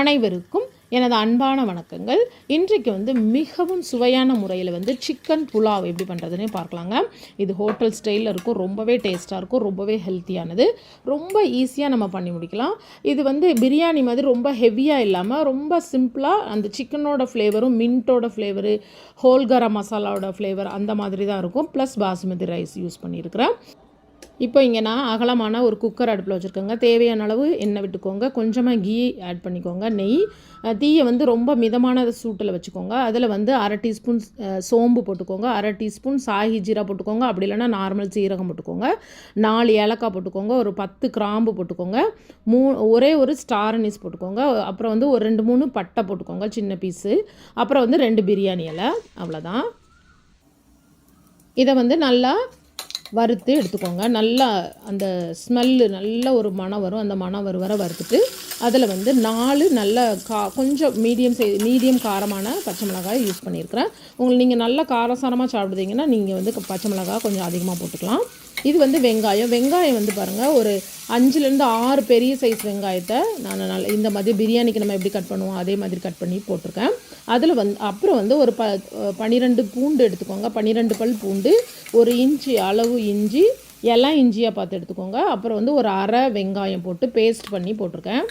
அனைவருக்கும் எனது அன்பான வணக்கங்கள். இன்றைக்கு வந்து மிகவும் சுவையான முறையில் வந்து சிக்கன் புலாவ் எப்படி பண்ணுறதுன்னு பார்க்கலாங்க. இது ஹோட்டல் ஸ்டைலில் இருக்கும் ரொம்பவே டேஸ்ட்டாக இருக்கும் ரொம்பவே ஹெல்த்தியானது ரொம்ப ஈஸியாக நம்ம பண்ணி முடிக்கலாம். இது வந்து பிரியாணி மாதிரி ரொம்ப ஹெவியாக இல்லாமல் ரொம்ப சிம்பிளாக அந்த சிக்கனோட ஃப்ளேவரும் மின்ட்டோட ஃப்ளேவரு ஹோல்கரா மசாலாவோட ஃப்ளேவர் அந்த மாதிரி தான் இருக்கும். ப்ளஸ் பாசுமதி ரைஸ் யூஸ் பண்ணியிருக்கிறேன். இப்போ இங்கே நான் அகலமான ஒரு குக்கர் அடுப்பில் வச்சுருக்கேங்க. தேவையான அளவு எண்ணெய் விட்டுக்கோங்க. கொஞ்சமாக கீ ஆட் பண்ணிக்கோங்க. நெய் தீயை வந்து ரொம்ப மிதமான சூட்டில் வச்சுக்கோங்க. அதில் வந்து அரை டீஸ்பூன் சோம்பு போட்டுக்கோங்க. அரை டீஸ்பூன் சாஹி ஜீரா போட்டுக்கோங்க. அப்படி இல்லைன்னா நார்மல் சீரகம் போட்டுக்கோங்க. நாலு ஏலக்காய் போட்டுக்கோங்க. ஒரு பத்து கிராம்பு போட்டுக்கோங்க. மூ ஒரே ஒரு ஸ்டார் அனீஸ் போட்டுக்கோங்க. அப்புறம் வந்து ஒரு ரெண்டு மூணு பட்டை போட்டுக்கோங்க சின்ன பீஸு அப்புறம் வந்து ரெண்டு பிரியாணி இலை. அவ்வளோதான் இதை வந்து நல்லா வறுத்து எடுத்துக்கோங்க. நல்லா அந்த ஸ்மெல்லு நல்ல ஒரு மணம் வரும். அந்த மணம் வரும் வர வறுத்துட்டு அதில் வந்து நாலு நல்ல கா கொஞ்சம் மீடியம் சை மீடியம் காரமான பச்சை மிளகாய் யூஸ் பண்ணியிருக்கிறேன். உங்களுக்கு நீங்கள் நல்ல காரசாரமாக சாப்பிடுதீங்கன்னா நீங்கள் வந்து பச்சை மிளகாய் கொஞ்சம் அதிகமாக போட்டுக்கலாம். இது வந்து வெங்காயம். வெங்காயம் வந்து பாருங்கள் ஒரு அஞ்சுலேருந்து ஆறு பெரிய சைஸ் வெங்காயத்தை நான் நல்ல இந்த மாதிரி பிரியாணிக்கு நம்ம எப்படி கட் பண்ணுவோம் அதே மாதிரி கட் பண்ணி போட்டிருக்கேன். அதில் வந்து அப்புறம் வந்து ஒரு ப பன்னிரெண்டு பூண்டு எடுத்துக்கோங்க. பன்னிரெண்டு பல் பூண்டு ஒரு இன்ச்சு அளவு இஞ்சி எல்லாம் இஞ்சியாக பார்த்து எடுத்துக்கோங்க. அப்புறம் வந்து ஒரு அரை வெங்காயம் போட்டு பேஸ்ட் பண்ணி போட்டிருக்கேன்.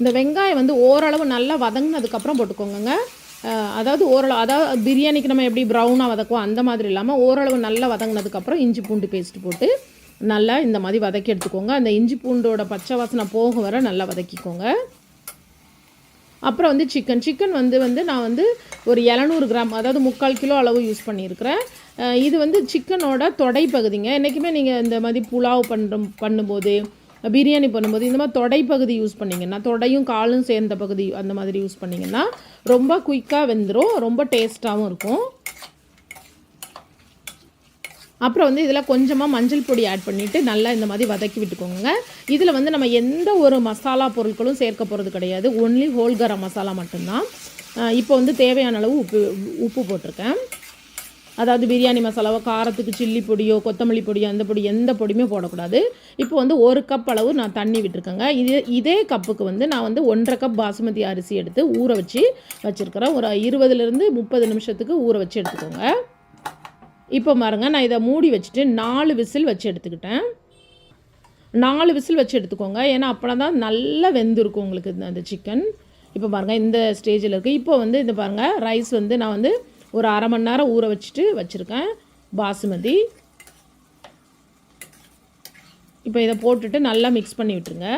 இந்த வெங்காயம் வந்து ஓரளவு நல்லா வதங்கினதுக்கப்புறம் போட்டுக்கோங்க அதாவது ஓரளவு அதாவது பிரியாணிக்கு நம்ம எப்படி ப்ரௌனாக வதக்குவோம் அந்த மாதிரி இல்லாமல் ஓரளவு நல்லா வதங்கினதுக்கப்புறம் இஞ்சி பூண்டு பேஸ்ட் போட்டு நல்லா இந்த மாதிரி வதக்கி எடுத்துக்கோங்க. அந்த இஞ்சி பூண்டோட பச்சை வாசனை போக வர நல்லா வதக்கிக்கோங்க. அப்புறம் வந்து சிக்கன் சிக்கன் வந்து வந்து நான் வந்து ஒரு இரநூறு கிராம் அதாவது முக்கால் கிலோ அளவு யூஸ் பண்ணியிருக்கிறேன். இது வந்து சிக்கனோட தொடை பகுதிங்க. என்றைக்குமே நீங்கள் இந்த மாதிரி புலாவ் பண்ணுற பண்ணும்போது பிரியாணி பண்ணும்போது இந்த மாதிரி தொடை பகுதி யூஸ் பண்ணிங்கன்னா தொடையும் காலும் சேர்ந்த பகுதி அந்த மாதிரி யூஸ் பண்ணிங்கன்னா ரொம்ப குயிக்காக வெந்துடும் ரொம்ப டேஸ்ட்டாகவும் இருக்கும். அப்புறம் வந்து இதில் கொஞ்சமாக மஞ்சள் பொடி ஆட் பண்ணிவிட்டு நல்லா இந்த மாதிரி வதக்கி விட்டுக்கோங்க. இதில் வந்து நம்ம எந்த ஒரு மசாலா பொருட்களும் சேர்க்க போகிறது கிடையாது. ஒன்லி ஹோல்கரம் மசாலா மட்டும்தான். இப்போ வந்து தேவையான அளவு உப்பு உப்பு போட்டிருக்கேன். அதாவது பிரியாணி மசாலாவோ காரத்துக்கு சில்லி பொடியோ கொத்தமல்லி பொடியோ அந்த பொடி எந்த பொடியுமே போடக்கூடாது. இப்போ வந்து ஒரு கப் அளவு நான் தண்ணி விட்டுருக்கேங்க. இது இதே கப்புக்கு வந்து நான் வந்து ஒன்றரை கப் பாசுமதி அரிசி எடுத்து ஊற வச்சு வச்சுருக்கிறேன். ஒரு இருபதுலேருந்து முப்பது நிமிஷத்துக்கு ஊற வச்சு எடுத்துக்கோங்க. இப்போ பாருங்க நான் இதை மூடி வச்சுட்டு நாலு விசில் வச்சு எடுத்துக்கிட்டேன். நாலு விசில் வச்சு எடுத்துக்கோங்க. ஏன்னா அப்போனா தான் நல்லா வெந்திருக்கும் உங்களுக்கு இந்த- அந்த சிக்கன் இப்போ பாருங்கள் இந்த ஸ்டேஜில் இருக்குது இப்போ வந்து இந்த பாருங்கள் ரைஸ் வந்து நான் வந்து ஒரு அரை மணி நேரம் ஊற வச்சுட்டு வச்சுருக்கேன் பாசுமதி. இப்போ இதை போட்டுட்டு நல்லா மிக்ஸ் பண்ணி விட்டுருங்க.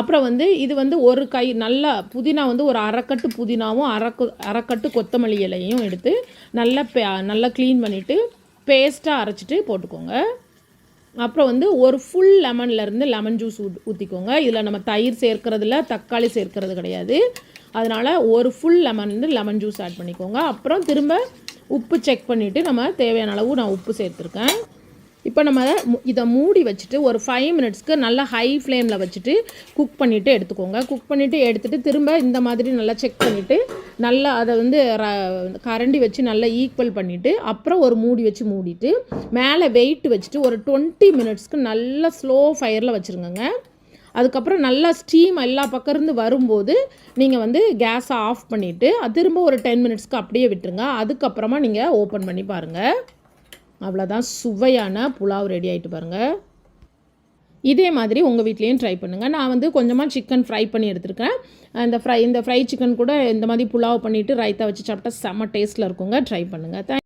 அப்புறம் வந்து இது வந்து ஒரு கை நல்லா புதினா வந்து ஒரு அரைக்கட்டு புதினாவும் அரைக்கு அரைக்கட்டு கொத்தமல்லி இலையும் எடுத்து நல்லா பே நல்லா க்ளீன் பண்ணிவிட்டு பேஸ்ட்டாக அரைச்சிட்டு போட்டுக்கோங்க. அப்புறம் வந்து ஒரு ஃபுல் லெமன்லேருந்து லெமன் ஜூஸ் ஊ ஊற்றிக்கோங்க இதில் நம்ம தயிர் சேர்க்கறதில்ல தக்காளி சேர்க்கறது கிடையாது. அதனால் ஒரு ஃபுல் லெமன் வந்து லெமன் ஜூஸ் ஆட் பண்ணிக்கோங்க. அப்புறம் திரும்ப உப்பு செக் பண்ணிவிட்டு நம்ம தேவையான அளவு நான் உப்பு சேர்த்துருக்கேன். இப்போ நம்ம இதை மூடி வச்சுட்டு ஒரு ஃபைவ் மினிட்ஸ்க்கு நல்லா ஹை ஃப்ளேமில் வச்சுட்டு குக் பண்ணிவிட்டு எடுத்துக்கோங்க. குக் பண்ணிவிட்டு எடுத்துகிட்டு திரும்ப இந்த மாதிரி நல்லா செக் பண்ணிவிட்டு நல்லா அதை வந்து ர- கரண்டி வச்சு நல்லா ஈக்குவல் பண்ணிவிட்டு அப்புறம் ஒரு மூடி வச்சு மூடிட்டு மேலே வெயிட் வச்சுட்டு ஒரு டுவெண்ட்டி மினிட்ஸ்க்கு நல்லா ஸ்லோ ஃபயரில் வச்சுருங்கங்க. அதுக்கப்புறம் நல்லா ஸ்டீம் எல்லா பக்கம் இருந்து வரும்போது நீங்கள் வந்து கேஸை ஆஃப் பண்ணிவிட்டு திரும்ப ஒரு டென் மினிட்ஸ்க்கு அப்படியே விட்டுருங்க. அதுக்கப்புறமா நீங்கள் ஓப்பன் பண்ணி பாருங்கள் அவ்வளோதான் சுவையான புலாவ் ரெடி ஆகிட்டு பாருங்கள் இதே மாதிரி உங்கள் வீட்லேயும் ட்ரை பண்ணுங்கள் நான் வந்து கொஞ்சமாக சிக்கன் ஃப்ரை பண்ணி எடுத்துருக்கேன். அந்த ஃப்ரை இந்த ஃப்ரை சிக்கன் கூட இந்த மாதிரி புலாவ் பண்ணிவிட்டு ரைத்தா வச்சு சாப்பிட்டா செம்ம டேஸ்ட்டில் இருக்குங்க. ட்ரை பண்ணுங்கள் தேங்க்